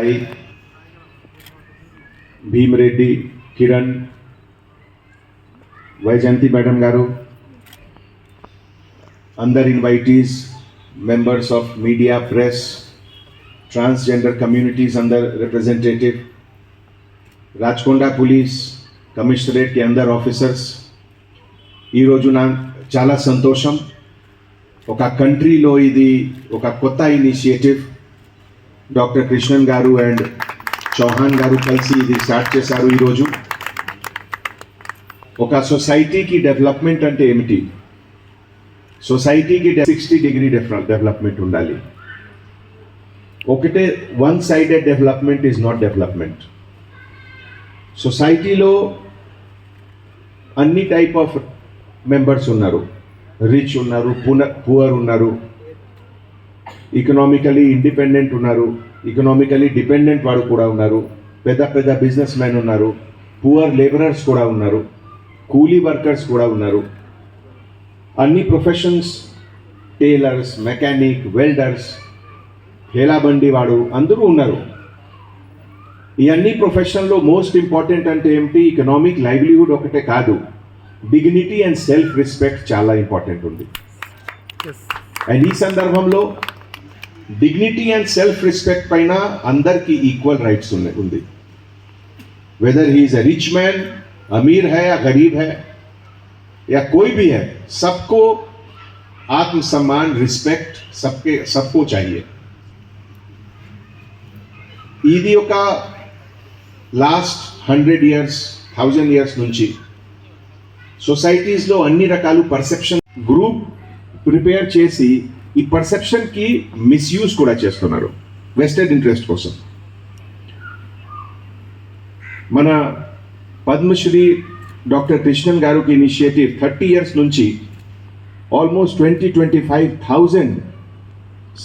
Sai Bheemareddy Kiran Vyjayanthi madam గారు అందర్ invitees members of media press transgender communities అందర్ రిప్రజెంటేటివ్ రాచకొండ పోలీస్ కమిషనరేట్కి అందర్ ఆఫీసర్స్ ఈరోజు నా చాలా సంతోషం. ఒక కంట్రీలో ఇది ఒక కొత్త ఇనిషియేటివ్ డాక్టర్ కృష్ణన్ గారు అండ్ చౌహాన్ గారు కలిసి ఇది స్టార్ట్ చేశారు ఈరోజు. ఒక సొసైటీకి డెవలప్మెంట్ అంటే ఏమిటి? సొసైటీకి సిక్స్టీ డిగ్రీ డెవలప్మెంట్ ఉండాలి. ఒకటే one sided development is not development. సొసైటీలో అన్ని టైప్ ఆఫ్ మెంబర్స్ ఉన్నారు. రిచ్ ఉన్నారు పున పువర్ ఉన్నారు ఇకనామికలీ ఇండిపెండెంట్ ఉన్నారు. ఇకనామికలీ డిపెండెంట్ వాడు కూడా ఉన్నారు. పెద్ద పెద్ద బిజినెస్ మ్యాన్ ఉన్నారు. పువర్ లేబరర్స్ కూడా ఉన్నారు. కూలీ వర్కర్స్ కూడా ఉన్నారు. అన్ని ప్రొఫెషన్స్ టైలర్స్ మెకానిక్ వెల్డర్స్ హేలాబండి వాడు అందరూ ఉన్నారు. ఈ అన్ని ప్రొఫెషన్లో మోస్ట్ ఇంపార్టెంట్ అంటే ఏమిటి? ఇకనామిక్ లైవ్లీహుడ్ ఒకటే కాదు. డిగ్నిటీ అండ్ సెల్ఫ్ రెస్పెక్ట్ చాలా ఇంపార్టెంట్ ఉంది. అండ్ ఈ సందర్భంలో డిగ్నిటీ అండ్ సెల్ఫ్ రెస్పెక్ట్ పైన అందరికీ ఈక్వల్ రైట్స్ ఉన్నాయి ఉంది whether he is a rich man अमीर है या गरीब है या कोई भी है सबको आत्मसम्मान रिस्पेक्ट सबके सबको चाहिए ఇది ఒక last hundred years thousand years నుంచి సొసైటీస్లో అన్ని రకాలు పర్సెప్షన్ గ్రూప్ ప్రిపేర్ చేసి ఈ పర్సెప్షన్కి మిస్యూజ్ కూడా చేస్తున్నారు. వెస్టెడ్ ఇంట్రెస్ట్ కోసం. మన పద్మశ్రీ డాక్టర్ కృష్ణన్ గారికి ఇనిషియేటివ్ థర్టీ ఇయర్స్ నుంచి almost twenty twenty five thousand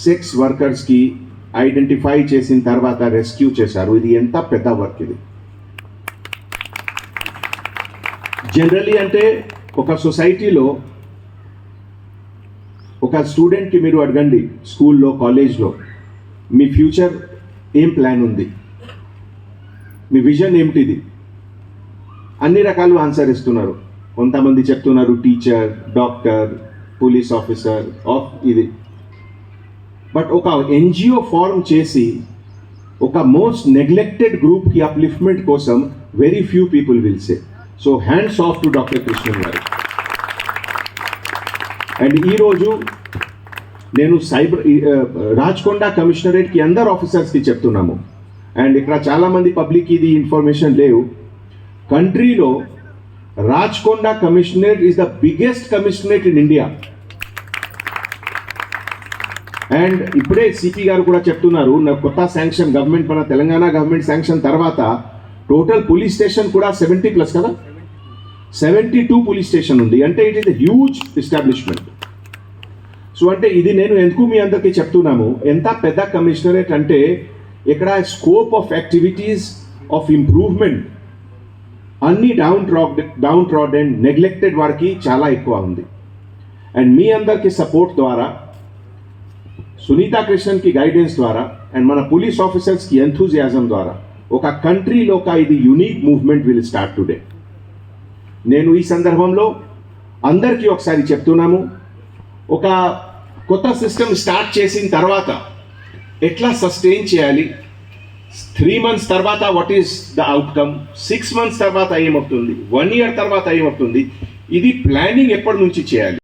sex వర్కర్స్కి identify చేసిన తర్వాత రెస్క్యూ చేశారు. ఇది ఎంత పెద్ద వర్క్ ఇది? జనరలీ అంటే ఒక సొసైటీలో ఒక స్టూడెంట్కి మీరు అడగండి స్కూల్లో కాలేజ్లో మీ ఫ్యూచర్ ఏం ప్లాన్ ఉంది? మీ విజన్ ఏమిటిది? అన్ని రకాలు ఆన్సర్ ఇస్తున్నారు. కొంతమంది చెప్తున్నారు teacher doctor police officer of ఇది. బట్ ఒక ఎన్జిఓ ఫార్మ్ చేసి ఒక మోస్ట్ నెగ్లెక్టెడ్ గ్రూప్కి అప్లిఫ్ట్మెంట్ కోసం very few people will say so hands off to doctor Krishnan గారు. అండ్ ఈరోజు నేను సైబర్ రాజ్కొండ కమిషనరేట్కి అందరు ఆఫీసర్స్కి చెప్తున్నాము. అండ్ ఇక్కడ చాలామంది పబ్లిక్ ఇది ఇన్ఫర్మేషన్ లేవు. కంట్రీలో Rachakonda commissionerate is the biggest commissionerate in India. And ఇప్పుడే సిపి గారు కూడా చెప్తున్నారు నా కొత్త శాంక్షన్ గవర్నమెంట్ మన తెలంగాణ గవర్నమెంట్ శాంక్షన్ తర్వాత టోటల్ పోలీస్ స్టేషన్ కూడా సెవెంటీ ప్లస్ కదా? సెవెంటీ టూ పోలీస్ స్టేషన్ ఉంది. అంటే it is huge establishment so అంటే ఇది నేను ఎందుకు మీ అందరికీ చెప్తున్నాము ఎంత పెద్ద కమిషనరేట్ అంటే ఇక్కడ scope of activities of improvement అన్ని downtrodden down ట్రాడ్ and neglected వారికి చాలా ఎక్కువ ఉంది. అండ్ మీ అందరికి సపోర్ట్ ద్వారా సునీతా కృష్ణన్కి గైడెన్స్ ద్వారా అండ్ మన పోలీస్ ఆఫీసర్స్కి ఎంథూజియాజం ద్వారా ఒక కంట్రీలో ఒక ఇది unique movement will start today నేను ఈ సందర్భంలో అందరికీ ఒకసారి చెప్తున్నాము. ఒక కొత్త సిస్టమ్ స్టార్ట్ చేసిన తర్వాత ఎట్లా సస్టైన్ చేయాలి? త్రీ మంత్స్ తర్వాత what is the outcome six months తర్వాత ఏమవుతుంది? వన్ ఇయర్ తర్వాత ఏమవుతుంది? ఇది ప్లానింగ్ ఎప్పటి నుంచి చేయాలి?